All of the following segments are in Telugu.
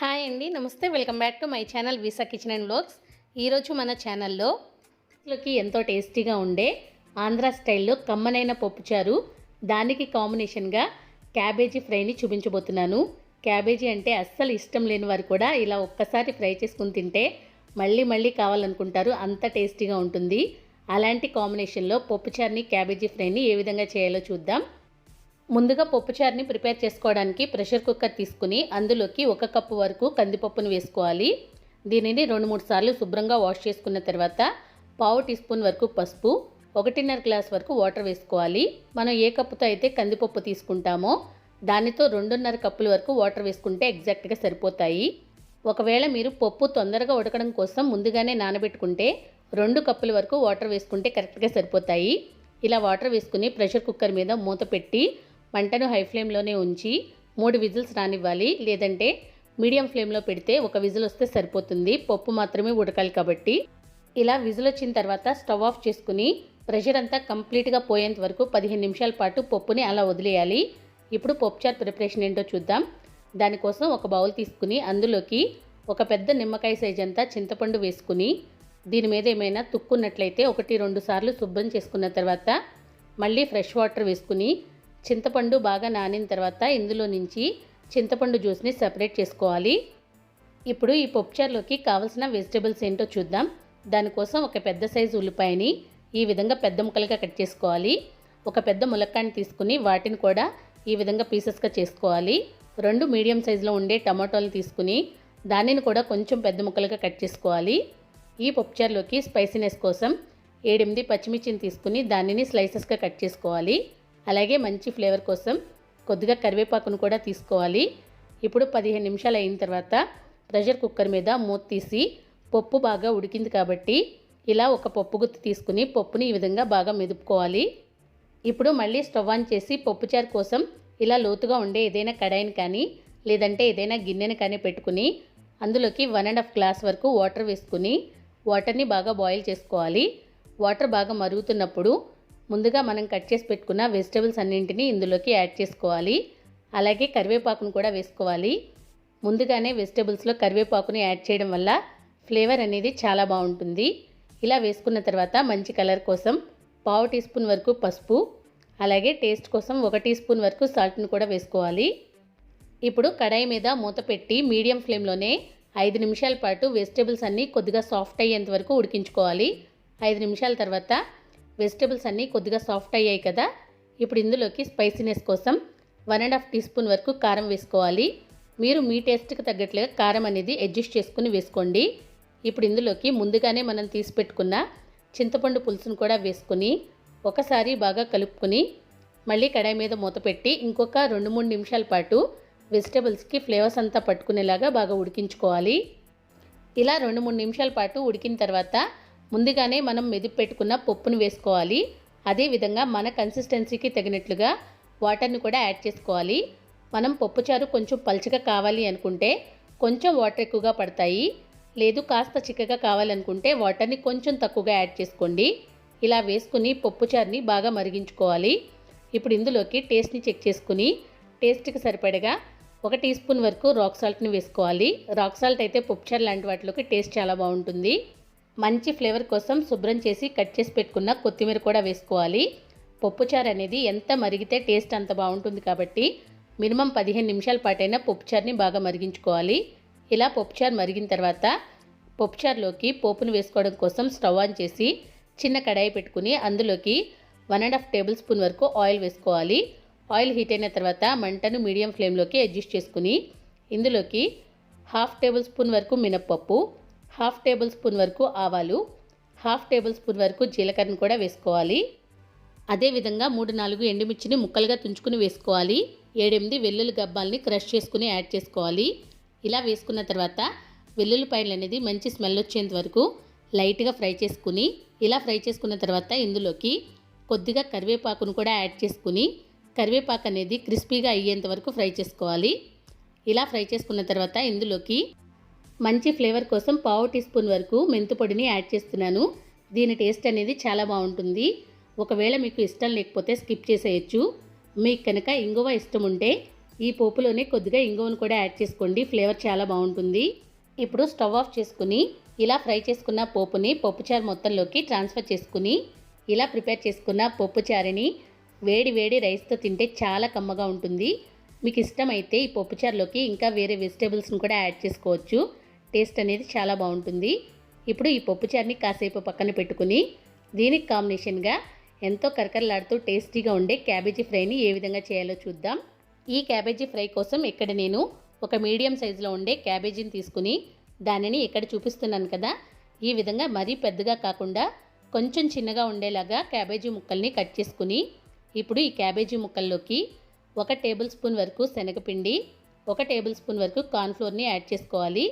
హాయ్ అండి నమస్తే. Welcome back to my channel visa kitchen and blogs ఈరోజు మన ఛానల్లో లోకి ఎంతో టేస్టీగా ఉండే ఆంధ్ర స్టైల్లో కమ్మనైన పప్పుచారు. దానికి కాంబినేషన్గా క్యాబేజీ ఫ్రైని చూపించబోతున్నాను. క్యాబేజీ అంటే అస్సలు ఇష్టం లేని వారు కూడా ఇలా ఒక్కసారి ఫ్రై చేసుకుని తింటే మళ్ళీ మళ్ళీ కావాలనుకుంటారు. అంత టేస్టీగా ఉంటుంది. అలాంటి కాంబినేషన్లో పప్పుచారుని క్యాబేజీ ఫ్రైని ఏ విధంగా చేయాలో చూద్దాం. ముందుగా పప్పుచారుని ప్రిపేర్ చేసుకోవడానికి ప్రెషర్ కుక్కర్ తీసుకుని అందులోకి ఒక కప్పు వరకు కందిపప్పును వేసుకోవాలి. దీనిని రెండు మూడు సార్లు శుభ్రంగా వాష్ చేసుకున్న తర్వాత పావు టీ స్పూన్ వరకు పసుపు ఒకటిన్నర గ్లాస్ వరకు వాటర్ వేసుకోవాలి. మనం ఏ కప్పుతో అయితే కందిపప్పు తీసుకుంటామో దానితో రెండున్నర కప్పుల వరకు వాటర్ వేసుకుంటే ఎగ్జాక్ట్గా సరిపోతాయి. ఒకవేళ మీరు పప్పు తొందరగా ఉడకడం కోసం ముందుగానే నానబెట్టుకుంటే రెండు కప్పుల వరకు వాటర్ వేసుకుంటే కరెక్ట్గా సరిపోతాయి. ఇలా వాటర్ వేసుకుని ప్రెషర్ కుక్కర్ మీద మూత పెట్టి మంటను హై ఫ్లేమ్లోనే ఉంచి మూడు విజిల్స్ రానివ్వాలి. లేదంటే మీడియం ఫ్లేమ్లో పెడితే ఒక విజిల్ వస్తే సరిపోతుంది. పప్పు మాత్రమే ఉడకాలి కాబట్టి. ఇలా విజిల్ వచ్చిన తర్వాత స్టవ్ ఆఫ్ చేసుకుని ప్రెషర్ అంతా కంప్లీట్గా పోయేంత వరకు పదిహేను నిమిషాల పాటు పప్పుని అలా వదిలేయాలి. ఇప్పుడు పప్పుచారు ప్రిపరేషన్ ఏంటో చూద్దాం. దానికోసం ఒక బౌల్ తీసుకుని అందులోకి ఒక పెద్ద నిమ్మకాయ సైజ్ అంతా చింతపండు వేసుకుని దీని మీద ఏమైనా తుక్కున్నట్లయితే ఒకటి రెండు సార్లు శుభ్రం చేసుకున్న తర్వాత మళ్ళీ ఫ్రెష్ వాటర్ వేసుకుని చింతపండు బాగా నానిన తర్వాత ఇందులో నుంచి చింతపండు జ్యూస్ని సపరేట్ చేసుకోవాలి. ఇప్పుడు ఈ పప్పుచారులోకి కావలసిన వెజిటేబుల్స్ ఏంటో చూద్దాం. దానికోసం ఒక పెద్ద సైజు ఉల్లిపాయని ఈ విధంగా పెద్ద ముక్కలుగా కట్ చేసుకోవాలి. ఒక పెద్ద ములక్కాయని తీసుకుని వాటిని కూడా ఈ విధంగా పీసెస్గా చేసుకోవాలి. రెండు మీడియం సైజులో ఉండే టమాటోలు తీసుకుని దానిని కూడా కొంచెం పెద్ద ముక్కలుగా కట్ చేసుకోవాలి. ఈ పప్పుచారులోకి స్పైసీనెస్ కోసం ఏడెనిమిది పచ్చిమిర్చిని తీసుకుని దానిని స్లైసెస్గా కట్ చేసుకోవాలి. అలాగే మంచి ఫ్లేవర్ కోసం కొద్దిగా కరివేపాకును కూడా తీసుకోవాలి. ఇప్పుడు పదిహేను నిమిషాలు అయిన తర్వాత ప్రెషర్ కుక్కర్ మీద మూత తీసి పప్పు బాగా ఉడికింది కాబట్టి ఇలా ఒక పప్పు గుత్తి తీసుకుని పప్పుని ఈ విధంగా బాగా మెదుపుకోవాలి. ఇప్పుడు మళ్ళీ స్టవ్ ఆన్ చేసి పప్పుచారు కోసం ఇలా లోతుగా ఉండే ఏదైనా కడాయిని కానీ లేదంటే ఏదైనా గిన్నెని కానీ పెట్టుకుని అందులోకి వన్ అండ్ హాఫ్ గ్లాస్ వరకు వాటర్ వేసుకుని వాటర్ని బాగా బాయిల్ చేసుకోవాలి. వాటర్ బాగా మరుగుతున్నప్పుడు ముందుగా మనం కట్ చేసి పెట్టుకున్న వెజిటబుల్స్ అన్నింటినీ ఇందులోకి యాడ్ చేసుకోవాలి. అలాగే కరివేపాకును కూడా వేసుకోవాలి. ముందుగానే వెజిటబుల్స్లో కరివేపాకుని యాడ్ చేయడం వల్ల ఫ్లేవర్ అనేది చాలా బాగుంటుంది. ఇలా వేసుకున్న తర్వాత మంచి కలర్ కోసం పావు టీ స్పూన్ వరకు పసుపు అలాగే టేస్ట్ కోసం ఒక టీ స్పూన్ వరకు సాల్ట్ను కూడా వేసుకోవాలి. ఇప్పుడు కడాయి మీద మూత పెట్టి మీడియం ఫ్లేమ్లోనే ఐదు నిమిషాల పాటు వెజిటబుల్స్ అన్నీ కొద్దిగా సాఫ్ట్ అయ్యేంత వరకు ఉడికించుకోవాలి. ఐదు నిమిషాల తర్వాత వెజిటబుల్స్ అన్నీ కొద్దిగా సాఫ్ట్ అయ్యాయి కదా. ఇప్పుడు ఇందులోకి స్పైసీనెస్ కోసం one and half teaspoon వరకు కారం వేసుకోవాలి. మీరు మీ టేస్ట్కి తగ్గట్లుగా కారం అనేది అడ్జస్ట్ చేసుకుని వేసుకోండి. ఇప్పుడు ఇందులోకి ముందుగానే మనం తీసి పెట్టుకున్న చింతపండు పులుసును కూడా వేసుకుని ఒకసారి బాగా కలుపుకొని మళ్ళీ కడాయి మీద మూత పెట్టి ఇంకొక రెండు మూడు నిమిషాల పాటు వెజిటబుల్స్కి ఫ్లేవర్స్ అంతా పట్టుకునేలాగా బాగా ఉడికించుకోవాలి. ఇలా రెండు మూడు నిమిషాల పాటు ఉడికిన తర్వాత ముందుగానే మనం మెదిపి పెట్టుకున్న పప్పును వేసుకోవాలి. అదేవిధంగా మన కన్సిస్టెన్సీకి తగినట్లుగా వాటర్ని కూడా యాడ్ చేసుకోవాలి. మనం పప్పుచారు కొంచెం పలుచగా కావాలి అనుకుంటే కొంచెం వాటర్ ఎక్కువగా పడతాయి. లేదు కాస్త చిక్కగా కావాలనుకుంటే వాటర్ని కొంచెం తక్కువగా యాడ్ చేసుకోండి. ఇలా వేసుకుని పప్పుచారుని బాగా మరిగించుకోవాలి. ఇప్పుడు ఇందులోకి టేస్ట్ని చెక్ చేసుకుని టేస్ట్కి సరిపడగా ఒక టీ స్పూన్ వరకు రాక్ సాల్ట్ని వేసుకోవాలి. రాక్ సాల్ట్ అయితే పప్పుచారు లాంటి వాటిలోకి టేస్ట్ చాలా బాగుంటుంది. మంచి ఫ్లేవర్ కోసం శుభ్రం చేసి కట్ చేసి పెట్టుకున్న కొత్తిమీర కూడా వేసుకోవాలి. పప్పుచారు అనేది ఎంత మరిగితే టేస్ట్ అంత బాగుంటుంది కాబట్టి మినిమం పదిహేను నిమిషాల పాటైనా పప్పుచారుని బాగా మరిగించుకోవాలి. ఇలా పప్పుచారు మరిగిన తర్వాత పప్పుచారులోకి పోపును వేసుకోవడం కోసం స్టవ్ ఆన్ చేసి చిన్న కడాయి పెట్టుకుని అందులోకి one and half tablespoon వరకు ఆయిల్ వేసుకోవాలి. ఆయిల్ హీట్ అయిన తర్వాత మంటను మీడియం ఫ్లేమ్లోకి అడ్జస్ట్ చేసుకుని ఇందులోకి హాఫ్ టేబుల్ స్పూన్ వరకు మినప్పప్పు హాఫ్ టేబుల్ స్పూన్ వరకు ఆవాలు హాఫ్ టేబుల్ స్పూన్ వరకు జీలకర్రను కూడా వేసుకోవాలి. అదేవిధంగా మూడు నాలుగు ఎండుమిర్చిని ముక్కలుగా తుంచుకుని వేసుకోవాలి. ఏడెనిమిది వెల్లుల్లి గబ్బాల్ని క్రష్ చేసుకుని యాడ్ చేసుకోవాలి. ఇలా వేసుకున్న తర్వాత వెల్లుల్లిపాయలు అనేది మంచి స్మెల్ వచ్చేంత వరకు లైట్గా ఫ్రై చేసుకుని ఇలా ఫ్రై చేసుకున్న తర్వాత ఇందులోకి కొద్దిగా కరివేపాకును కూడా యాడ్ చేసుకుని కరివేపాకు అనేది క్రిస్పీగా అయ్యేంత వరకు ఫ్రై చేసుకోవాలి. ఇలా ఫ్రై చేసుకున్న తర్వాత ఇందులోకి మంచి ఫ్లేవర్ కోసం పావు టీ స్పూన్ వరకు మెంతు పొడిని యాడ్ చేస్తున్నాను. దీని టేస్ట్ అనేది చాలా బాగుంటుంది. ఒకవేళ మీకు ఇష్టం లేకపోతే స్కిప్ చేసేయచ్చు. మీకు కనుక ఇంగువ ఇష్టం ఉంటే ఈ పోపులోనే కొద్దిగా ఇంగువను కూడా యాడ్ చేసుకోండి. ఫ్లేవర్ చాలా బాగుంటుంది. ఇప్పుడు స్టవ్ ఆఫ్ చేసుకుని ఇలా ఫ్రై చేసుకున్న పోపుని పప్పుచారు మొత్తంలోకి ట్రాన్స్ఫర్ చేసుకుని ఇలా ప్రిపేర్ చేసుకున్న పప్పుచారుని వేడి వేడి రైస్తో తింటే చాలా కమ్మగా ఉంటుంది. మీకు ఇష్టమైతే ఈ పప్పుచారులోకి ఇంకా వేరే వెజిటేబుల్స్ని కూడా యాడ్ చేసుకోవచ్చు. టేస్ట్ అనేది చాలా బాగుంటుంది. ఇప్పుడు ఈ పప్పుచారుని కాసేపు పక్కన పెట్టుకుని దీనికి కాంబినేషన్గా ఎంతో కరకరలాడుతూ టేస్టీగా ఉండే క్యాబేజీ ఫ్రైని ఏ విధంగా చేయాలో చూద్దాం. ఈ క్యాబేజీ ఫ్రై కోసం ఇక్కడ నేను ఒక మీడియం సైజులో ఉండే క్యాబేజీని తీసుకుని దానిని ఇక్కడ చూపిస్తున్నాను కదా. ఈ విధంగా మరీ పెద్దగా కాకుండా కొంచెం చిన్నగా ఉండేలాగా క్యాబేజీ ముక్కల్ని కట్ చేసుకుని ఇప్పుడు ఈ క్యాబేజీ ముక్కల్లోకి ఒక టేబుల్ స్పూన్ వరకు శనగపిండి ఒక టేబుల్ స్పూన్ వరకు కార్న్ఫ్లోర్ని యాడ్ చేసుకోవాలి.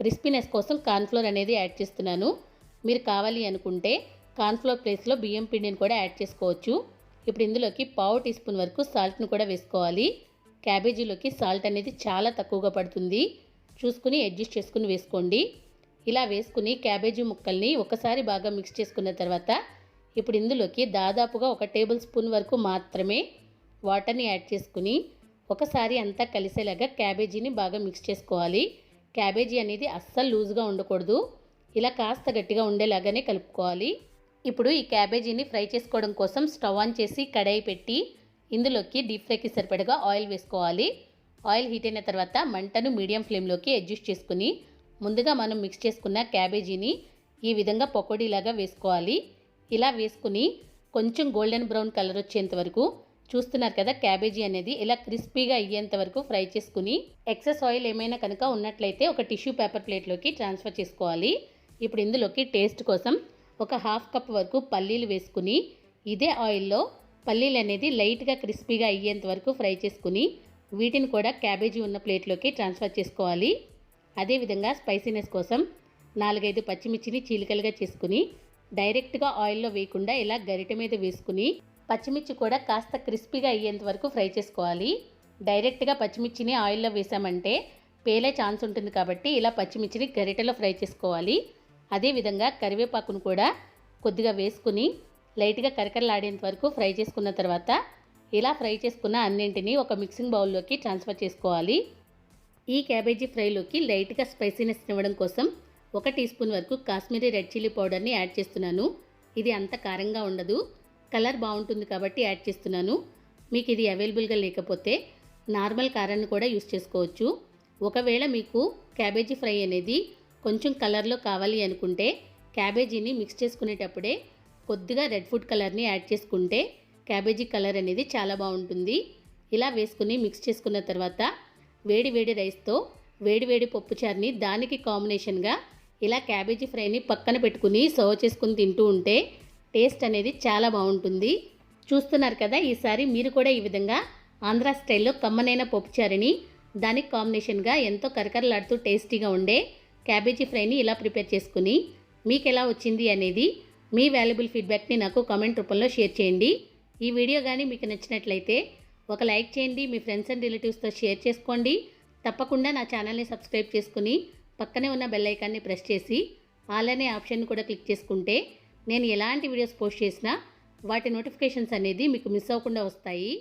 క్రిస్పీనెస్ కోసం కార్న్ఫ్లోర్ అనేది యాడ్ చేస్తున్నాను. మీరు కావాలి అనుకుంటే కార్న్ఫ్లోర్ ప్లేస్లో బియ్యం పిండిని కూడా యాడ్ చేసుకోవచ్చు. ఇప్పుడు ఇందులోకి పావు టీ స్పూన్ వరకు సాల్ట్ని కూడా వేసుకోవాలి. క్యాబేజీలోకి సాల్ట్ అనేది చాలా తక్కువగా పడుతుంది. చూసుకుని అడ్జస్ట్ చేసుకుని వేసుకోండి. ఇలా వేసుకుని క్యాబేజీ ముక్కల్ని ఒకసారి బాగా మిక్స్ చేసుకున్న తర్వాత ఇప్పుడు ఇందులోకి దాదాపుగా ఒక టేబుల్ స్పూన్ వరకు మాత్రమే వాటర్ని యాడ్ చేసుకుని ఒకసారి అంతా కలిసేలాగా క్యాబేజీని బాగా మిక్స్ చేసుకోవాలి. క్యాబేజీ అనేది అస్సలు లూజ్గా ఉండకూడదు. ఇలా కాస్త గట్టిగా ఉండేలాగానే కలుపుకోవాలి. ఇప్పుడు ఈ క్యాబేజీని ఫ్రై చేసుకోవడం కోసం స్టవ్ ఆన్ చేసి కడాయి పెట్టి ఇందులోకి డీప్ ఫ్రైకి సరిపడగా ఆయిల్ వేసుకోవాలి. ఆయిల్ హీట్ అయిన తర్వాత మంటను మీడియం ఫ్లేమ్లోకి అడ్జస్ట్ చేసుకుని ముందుగా మనం మిక్స్ చేసుకున్న క్యాబేజీని ఈ విధంగా పకోడీలాగా వేసుకోవాలి. ఇలా వేసుకుని కొంచెం గోల్డెన్ బ్రౌన్ కలర్ వచ్చేంత వరకు చూస్తున్నారు కదా క్యాబేజీ అనేది ఇలా క్రిస్పీగా అయ్యేంత వరకు ఫ్రై చేసుకుని ఎక్సెస్ ఆయిల్ ఏమైనా కనుక ఉన్నట్లయితే ఒక టిష్యూ పేపర్ ప్లేట్లోకి ట్రాన్స్ఫర్ చేసుకోవాలి. ఇప్పుడు ఇందులోకి టేస్ట్ కోసం ఒక హాఫ్ కప్ వరకు పల్లీలు వేసుకుని ఇదే ఆయిల్లో పల్లీలు అనేది లైట్గా క్రిస్పీగా అయ్యేంత వరకు ఫ్రై చేసుకుని వీటిని కూడా క్యాబేజీ ఉన్న ప్లేట్లోకి ట్రాన్స్ఫర్ చేసుకోవాలి. అదేవిధంగా స్పైసీనెస్ కోసం నాలుగైదు పచ్చిమిర్చిని చీలికలుగా చేసుకుని డైరెక్ట్గా ఆయిల్లో వేయకుండా ఇలా గరిటె మీద వేసుకుని పచ్చిమిర్చి కూడా కాస్త క్రిస్పీగా అయ్యేంత వరకు ఫ్రై చేసుకోవాలి. డైరెక్ట్గా పచ్చిమిర్చిని ఆయిల్లో వేసామంటే పేలే ఛాన్స్ ఉంటుంది కాబట్టి ఇలా పచ్చిమిర్చిని గరిటెలో ఫ్రై చేసుకోవాలి. అదేవిధంగా కరివేపాకును కూడా కొద్దిగా వేసుకుని లైట్గా కరకరలాడేంత వరకు ఫ్రై చేసుకున్న తర్వాత ఇలా ఫ్రై చేసుకున్న అన్నింటినీ ఒక మిక్సింగ్ బౌల్లోకి ట్రాన్స్ఫర్ చేసుకోవాలి. ఈ క్యాబేజీ ఫ్రైలోకి లైట్గా స్పైసీనెస్ ఇవ్వడం కోసం ఒక టీ స్పూన్ వరకు కాశ్మీరీ రెడ్ చిల్లీ పౌడర్ని యాడ్ చేస్తున్నాను. ఇది అంత కారంగా ఉండదు. కలర్ బాగుంటుంది కాబట్టి యాడ్ చేస్తున్నాను. మీకు ఇది అవైలబుల్గా లేకపోతే నార్మల్ కారాన్ని కూడా యూస్ చేసుకోవచ్చు. ఒకవేళ మీకు క్యాబేజీ ఫ్రై అనేది కొంచెం కలర్లో కావాలి అనుకుంటే క్యాబేజీని మిక్స్ చేసుకునేటప్పుడే కొద్దిగా రెడ్ ఫుడ్ కలర్ని యాడ్ చేసుకుంటే క్యాబేజీ కలర్ అనేది చాలా బాగుంటుంది. ఇలా వేసుకుని మిక్స్ చేసుకున్న తర్వాత వేడి వేడి రైస్తో వేడి వేడి పప్పుచారుని దానికి కాంబినేషన్గా ఇలా క్యాబేజీ ఫ్రైని పక్కన పెట్టుకుని సర్వ్ చేసుకుని తింటూ ఉంటే టేస్ట్ అనేది చాలా బాగుంటుంది. చూస్తున్నారు కదా ఈసారి మీరు కూడా ఈ విధంగా ఆంధ్ర స్టైల్లో కమ్మనైన పప్పుచారుని దానికి కాంబినేషన్గా ఎంతో కరకరలాడుతూ టేస్టీగా ఉండే క్యాబేజీ ఫ్రైని ఇలా ప్రిపేర్ చేసుకుని మీకు ఎలా వచ్చింది అనేది మీ వాల్యుబుల్ ఫీడ్బ్యాక్ని నాకు కామెంట్ రూపంలో షేర్ చేయండి. ఈ వీడియో కానీ మీకు నచ్చినట్లయితే ఒక లైక్ చేయండి మీ ఫ్రెండ్స్ అండ్ రిలేటివ్స్తో షేర్ చేసుకోండి. తప్పకుండా నా ఛానల్ని సబ్స్క్రైబ్ చేసుకుని పక్కనే ఉన్న బెల్ ఐకాన్ని ప్రెస్ చేసి ఆల్ అనే ఆప్షన్ కూడా క్లిక్ చేసుకుంటే నేను ఎలాంటి వీడియోస్ పోస్ట్ చేసినా వాటి నోటిఫికేషన్స్ అనేది మీకు మిస్ అవ్వకుండా వస్తాయి.